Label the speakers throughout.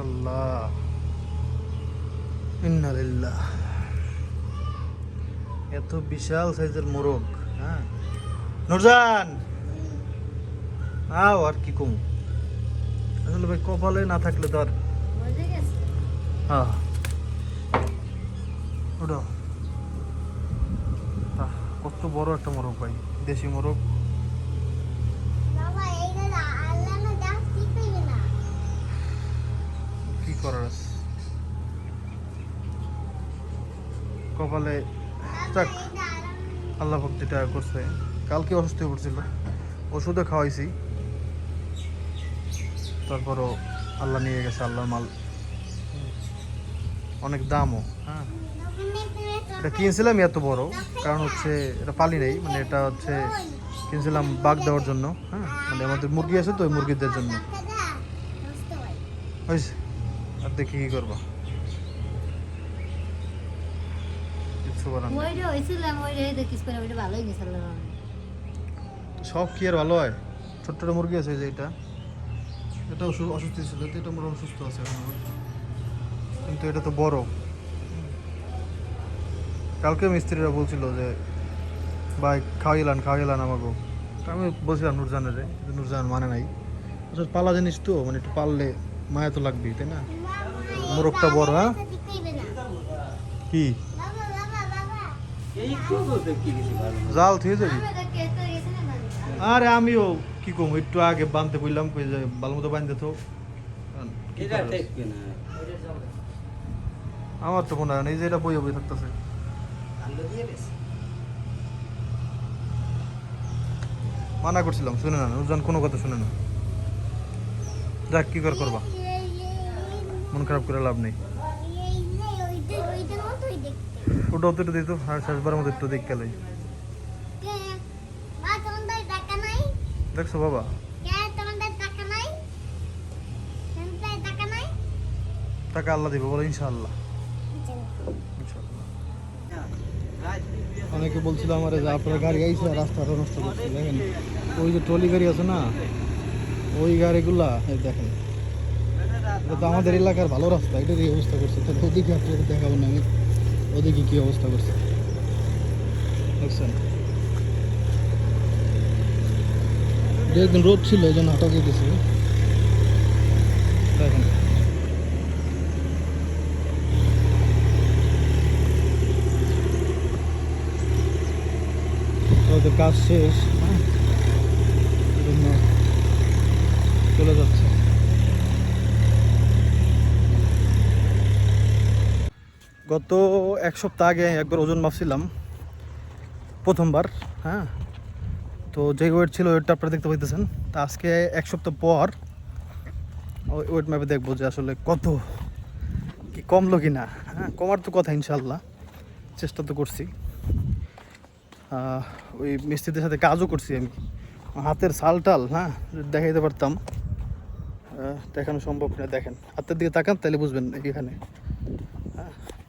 Speaker 1: আল্লাহ। ইন্নালিল্লাহ এত বিশাল সাইজের মোরগ হ্যাঁ? নুরজান! আও আর কি কম? আসলে ভাই কপালে না থাকলে তো আর হ্যাঁ ওটা কত বড় একটা মোরগ ভাই দেশি মোরগ। করার আছে? কপালে যাক আল্লাহ ভক্ত যেটা করছে। কালকে অসুস্থ হয়ে পড়ছিল ওষুধও খাওয়াইছি। তারপরও আল্লাহ নিয়ে গেছে আল্লাহর মাল। অনেক দামও। হ্যাঁ। এটা কিনছিলাম এত বড় কারণ হচ্ছে এটা পালি নেই মানে এটা হচ্ছে কিনছিলাম বাঘ দেওয়ার জন্য হ্যাঁ। মানে আমাদের মুরগি আছে তো ওই মুরগিদের জন্য। হয়েছে? আর দেখি কি করব। কিছু করার
Speaker 2: ওইটা হয়েছিলাম ওইটা দেখিস করে ওইটা ভালোই গেছিল
Speaker 1: সব কি আর ভালো হয়? ছোট্ট ছোট মুরগি আছে যে এটা। এটা অসুস্থ ছিল তো এটা মোটামুটি সুস্থ আছে এখন কিন্তু এটা তো বড়। কালকে মিস্ত্রিরা বলছিল যে ভাই খাওয়াইলান খাওয়াইলান আমাকে আমি বলছিলাম নুরজানের নুরজান মানে নাই। আসলে পালা জিনিস তো মানে একটু পাললে মায়া তো লাগবেই তাই না? মোরগটা বড় হ্যাঁ? কি? জাল থুয়ে যাবি? আরে আমিও কি কম একটু আগে বানতে বললাম কই যে ভালো মতো বানতে তো। আমার তো মনে হয় না এই যে এটা বই বই থাকতেছে। মানা করছিলাম শুনে না উজান কোনো কথা শুনে না। যাক কি কর করবা? মন খারাপ করে লাভ নেই। ওটাও তো একটু দিত আর শেষবার মতো একটু দেখ গেলে দেখছ বাবা? টাকা আল্লাহ দিবে বলো ইনশাআল্লাহ। অনেকে বলছিল আমার যে আপনার গাড়ি আর রাস্তাটা নষ্ট করছে, দেখেন। ওই যে ট্রলি গাড়ি আছে না, ওই গাড়িগুলা দেখেন। এটা তো আমাদের এলাকার ভালো রাস্তা এটার এই অবস্থা করছে। তো ওদিকে আপনাদের দেখাবো না আমি। ওদিকে কি অবস্থা করছে? দেখছেন? একদিন রোদ ছিল, এই জন্য হঠাৎ যেতেছে দেখেন। কাজ শেষ হ্যাঁ? চলে যাচ্ছে। গত এক সপ্তাহ আগে একবার ওজন মাপছিলাম, প্রথমবার হ্যাঁ? তো যে ওয়েট ছিল ওয়েটটা আপনারা দেখতে পাইতেছেন, তা আজকে এক সপ্তাহ পর ওই ওয়েট ম্যাপে দেখব যে আসলে কত, কি কমলো কি না হ্যাঁ? কমার তো কথা ইনশাল্লাহ চেষ্টা তো করছি। ওই মিস্ত্রিদের সাথে কাজও করছি আমি। হাতের সাল টাল হ্যাঁ দেখাইতে পারতাম দেখানো সম্ভব না দেখেন। হাতের দিকে তাকান, তাহলে বুঝবেন এখানে।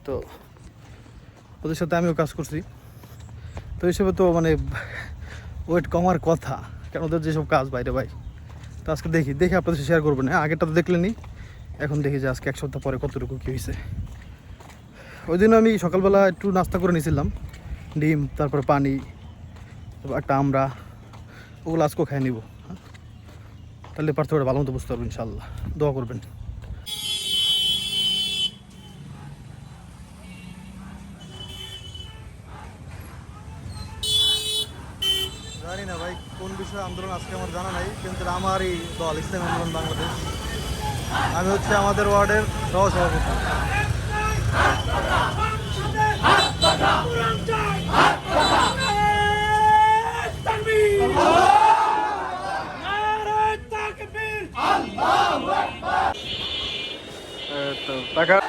Speaker 1: তো ওদের সাথে আমিও কাজ করছি। তো হিসেবে তো মানে ওয়েট কমার কথা কেন ওদের যেসব কাজ বাইরে ভাই, তো আজকে দেখি দেখি আপনাদের শেয়ার করবেন হ্যাঁ আগেরটা তো দেখলেনি এখন দেখি যে আজকে এক সপ্তাহ পরে কতটুকু কী হয়েছে। ওই দিন আমি সকালবেলা একটু নাস্তা করে নিয়েছিলাম ডিম, তারপরে পানি, তারপর একটা আমরা ওগুলো আজকেও খাই নিব। হ্যাঁ? তাহলে পার্থক্যটা ভালো মতো বুঝতে পারব ইনশাল্লাহ দোয়া করবেন জানি না ভাই কোন আন্দোলন আজকে আমার জানা নাই কিন্তু আমারই দল ইসলাম আন্দোলন বাংলাদেশ। আমি হচ্ছে আমাদের ওয়ার্ডের সহসভাপতি। এই তো টাকা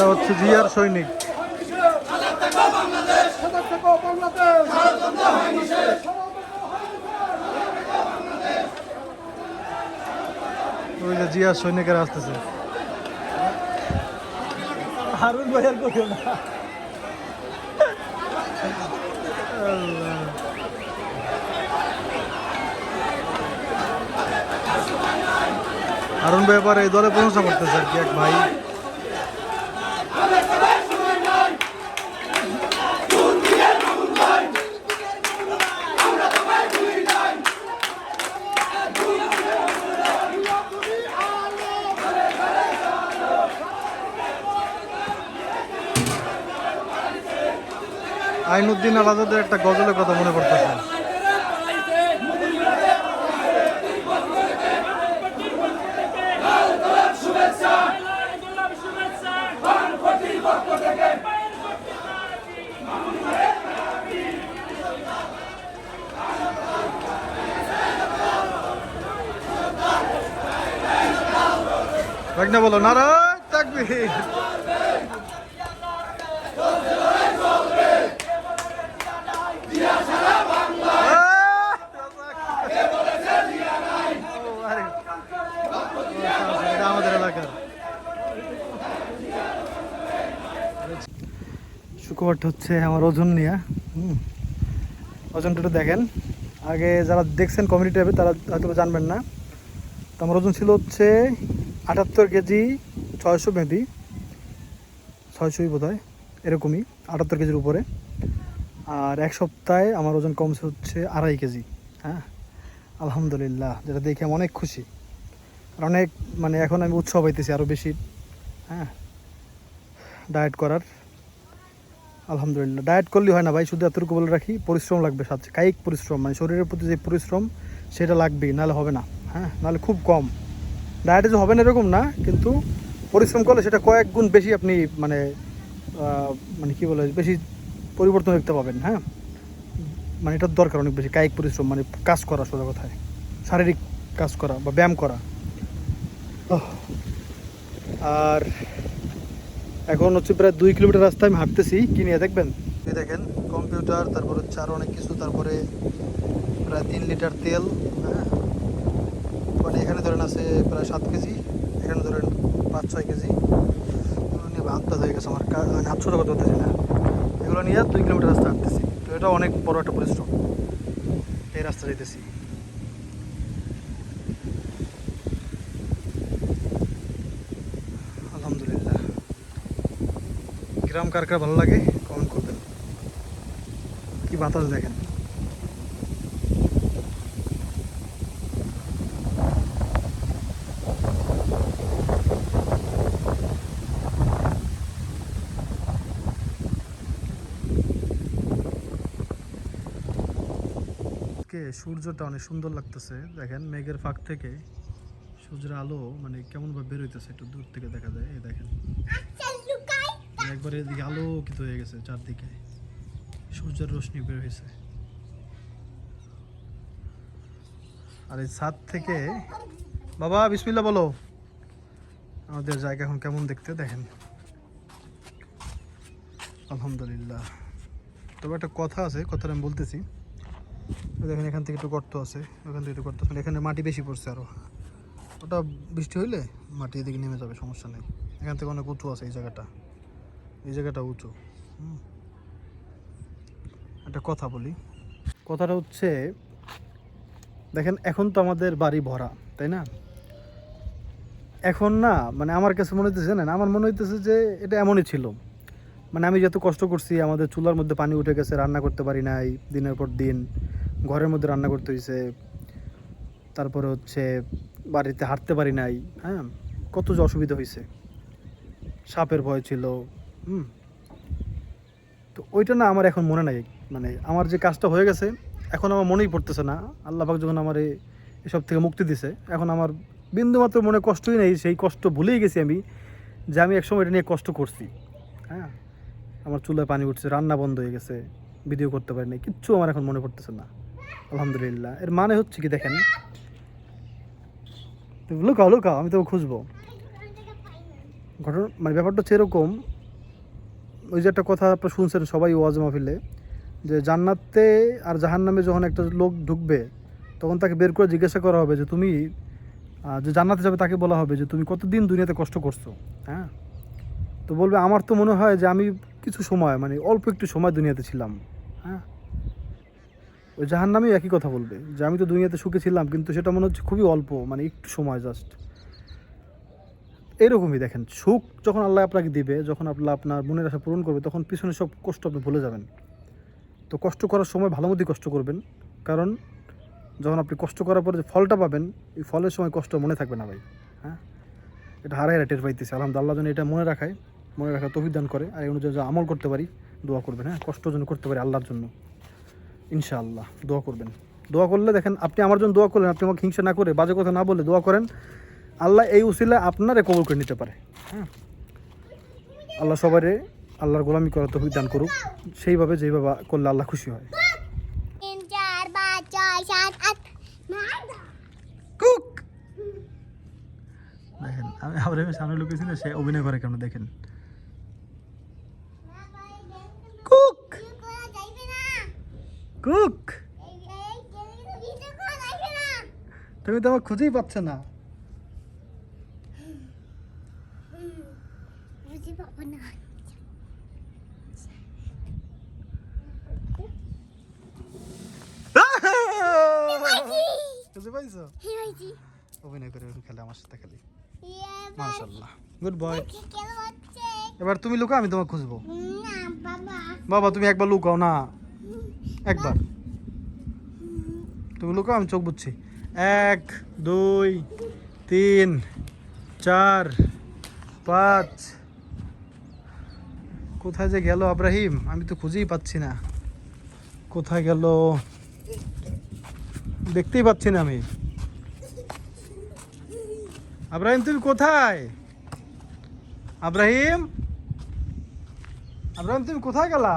Speaker 1: এরা হচ্ছে জিয়ার সৈনিক। ওই যে জিয়া সৈনিকেরা আসতেছে। হারুন ভাই আর কোথাও না। হারুন ভাই এবার এই দলে প্রশংসা করতেছে আর কি এক ভাই। আইনুদ্দিন আলাদাদের একটা গজলের কথা মনে পড়তেছে। না বলো নারায় তাকবীর এটা আমাদের এলাকার শুক্রবারটা হচ্ছে আমার ওজন নিয়ে। ওজনটা একটু দেখেন। আগে যারা দেখছেন কমিউনিটি ট্যাবে তারা হয়তো জানবেন না। তো আমার ওজন ছিল হচ্ছে আটাত্তর কেজি ছয়শো মেবি। ছয়শোই বোধ হয় এরকমই, আটাত্তর কেজির উপরে। আর এক সপ্তাহে আমার ওজন কমছে হচ্ছে আড়াই কেজি। হ্যাঁ? আলহামদুলিল্লাহ, যেটা দেখে আমি অনেক খুশি। আর অনেক মানে এখন আমি উৎসব হইতেছি আরও বেশি। হ্যাঁ? ডায়েট করার। আলহামদুলিল্লাহ। ডায়েট করলে হয় না ভাই, শুধু এতটুকু বলে রাখি, পরিশ্রম লাগবে সাথে, কায়িক পরিশ্রম মানে শরীরের প্রতি যে পরিশ্রম, সেটা লাগবেই, নাহলে হবে না হ্যাঁ? নাহলে খুব কম। ডায়েটে যে হবে না এরকম না, কিন্তু পরিশ্রম করলে সেটা কয়েক গুণ বেশি আপনি মানে মানে কি বলে, বেশি পরিবর্তন দেখতে পাবেন হ্যাঁ? মানে এটার দরকার অনেক বেশি, কায়িক পরিশ্রম মানে কাজ করা সোজা কথায়, শারীরিক কাজ করা বা ব্যায়াম করা। আর এখন হচ্ছে প্রায় দুই কিলোমিটার রাস্তা আমি হাঁটতেছি। কি নিয়ে দেখবেন? এই দেখেন কম্পিউটার তারপর হচ্ছে আরও অনেক কিছু, তারপরে প্রায় তিন লিটার তেল হ্যাঁ? এখানে ধরেন আছে প্রায় সাত কেজি, এখানে ধরেন পাঁচ, ছয় কেজি। এগুলো নিয়ে হাতটা হয়ে গেছে আমার মানে হাত ছোটো পারতেছি না। এগুলো নিয়ে দুই কিলোমিটার রাস্তা হাঁটতেছি। তো এটা অনেক বড় একটা পরিশ্রম। এই রাস্তা যেতেছি আলহামদুলিল্লাহ গ্রাম কার কার ভালো লাগে কমেন্ট করবেন। কি বাতাস দেখেন। সূর্যটা অনেক সুন্দর লাগতেছে, দেখেন মেঘের ফাঁক থেকে। সূর্যের আলো মানে কেমন ভাবে বের হইতেছে একটু দূর থেকে দেখা যায়, এই দেখেন। একবারে এদিকে আলোকিত হয়ে গেছে চারদিকে। সূর্যের রোশনি বের হয়েছে। আর এই ছাদ থেকে বাবা বিসমিল্লা বলো। আমাদের জায়গা এখন কেমন দেখতে দেখেন। আলহামদুলিল্লাহ। তবে একটা কথা আছে, কথাটা আমি বলতেছি। দেখেন এখান থেকে একটু গর্ত আছে, ওখান থেকে একটু গর্ত এখানে মাটি বেশি পড়ছে আরও। ওটা বৃষ্টি হইলে মাটি এদিকে নেমে যাবে, সমস্যা নেই। এখান থেকে অনেক উঁচু আছে এই জায়গাটা। এই জায়গাটা উঁচু। একটা কথা বলি। কথাটা হচ্ছে, দেখেন, এখন তো আমাদের বাড়ি ভরা, তাই না? এখন না মানে আমার কাছে মনে হইতেছে না আমার মনে হইতেছে যে এটা এমনই ছিল। মানে আমি যত কষ্ট করছি, আমাদের চুলার মধ্যে পানি উঠে গেছে, রান্না করতে পারি নাই, দিনের পর দিন। ঘরের মধ্যে রান্না করতে হয়েছে তারপরে হচ্ছে, বাড়িতে হাঁটতে পারি নাই হ্যাঁ? কত যে অসুবিধা হয়েছে সাপের ভয় ছিল হুম। তো ওইটা না আমার এখন মনে নাই। মানে আমার যে কাজটা হয়ে গেছে, এখন আমার মনেই পড়তেছে না। আল্লাহ পাক যখন আমার এসব থেকে মুক্তি দিছে, এখন আমার বিন্দুমাত্র মনে কষ্টই নেই, সেই কষ্ট ভুলেই গেছি আমি যে আমি একসময় এটা নিয়ে কষ্ট করছি। হ্যাঁ? আমার চুলায় পানি উঠছে, রান্না বন্ধ হয়ে গেছে, ভিডিও করতে পারি নাই, কিচ্ছু আমার এখন মনে পড়তেছে না। আলহামদুলিল্লাহ। এর মানে হচ্ছে কি দেখেন, লুকাও লুকাও, আমি তো খুঁজবো। ঘটনা মানে ব্যাপারটা হচ্ছে এরকম ওই যে একটা কথা আপনারা শুনছেন সবাই ওয়াজ মাহফিলে, যে জান্নাতে আর জাহান্নামে যখন একটা লোক ঢুকবে, তখন তাকে বের করে জিজ্ঞাসা করা হবে যে তুমি যে জান্নাতে যাবে তাকে বলা হবে যে তুমি কতদিন দুনিয়াতে কষ্ট করছ হ্যাঁ? তো বলবে, আমার তো মনে হয় যে আমি কিছু সময় মানে অল্প একটু সময় দুনিয়াতে ছিলাম হ্যাঁ? ওই জাহান নামেও একই কথা বলবে, যে আমি তো দুনিয়াতে সুখে ছিলাম, কিন্তু সেটা মনে হচ্ছে খুবই অল্প মানে একটু সময় জাস্ট এরকমই দেখেন, সুখ যখন আল্লাহ আপনাকে দিবে, যখন আল্লাহ আপনার মনের আশা পূরণ করবে, তখন পিছনে সব কষ্ট আপনি ভুলে যাবেন। তো কষ্ট করার সময় ভালো মতোই কষ্ট করবেন, কারণ যখন আপনি কষ্ট করার পরে যে ফলটা পাবেন, এই ফলের সময় কষ্ট মনে থাকবে না ভাই হ্যাঁ? এটা হারাই হারা টের পাইতেছে। আলহামদুলিল্লাহ, যেন এটা মনে রাখায়, মনে রাখার তৌফিক দান করে, আর এই অনুযায়ী যা আমল করতে পারি, দোয়া করবেন হ্যাঁ? কষ্ট যেন করতে পারি আল্লাহর জন্য, ইনশাআল্লাহ, দোয়া করবেন। দোয়া করলে দেখেন, আপনি আমার জন্য দোয়া করলেন, আপনি আমাকে হিংসা না করে বাজে কথা না বলে দোয়া করেন আল্লাহ এই উসিলে আপনারে কবল করে নিতে পারে। হ্যাঁ। আল্লাহ সবারে আল্লাহর গোলামি করার তৌফিক দান করুক। সেইভাবে যেইভাবে করলে আল্লাহ খুশি হয়। কুক! দেখেন আমি আবার সামনে লুকিয়েছি না সে অভিনয় করে কেন দেখেন। কুক!
Speaker 2: করা যাইবে না
Speaker 1: কুক! তুমি তো আমার খুঁজেই পাচ্ছ না।
Speaker 2: না
Speaker 1: খুঁজে পাইছো। অভিনয় করে খেলে আমার সাথে খেলি। মাশাল্লাহ গুড বয় এবার তুমি লুকা আমি তোমাকে খুঁজবো।
Speaker 2: বাবা।
Speaker 1: বাবা তুমি একবার লুকাও না। একবার। তুমি লুকাও আমি চোখ বুঝছি। এক দুই তিন চার পাঁচ। কোথায় যে গেল আব্রাহিম? আমি তো খুঁজেই পাচ্ছি না। কোথায় গেল? দেখতেই পাচ্ছি না আমি। আব্রাহিম তুমি কোথায়? আব্রাহিম? আব্রাহিম তুমি কোথায় গেলা?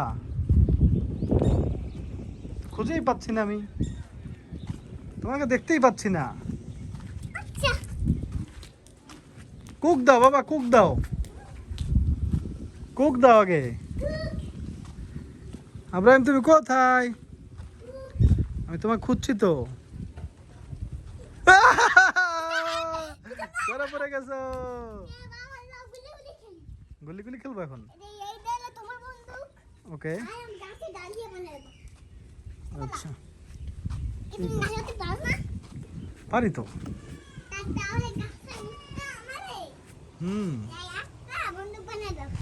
Speaker 1: খুঁজেই পাচ্ছি না আমি। তোমাকে দেখতেই পাচ্ছি না।
Speaker 2: আচ্ছা।
Speaker 1: কুক দাও বাবা কুক দাও। কুক দাও আগে। আব্রাহিম তুমি কোথায়? আমি তোমাকে খুঁজছি তো। ধরা পড়ে গেছো।
Speaker 2: বাবা গুলি গুলি খেলি।
Speaker 1: গুলি গুলি খেলব এখন? ওকে। আচ্ছা।
Speaker 2: পারো
Speaker 1: পারি তো। হুম।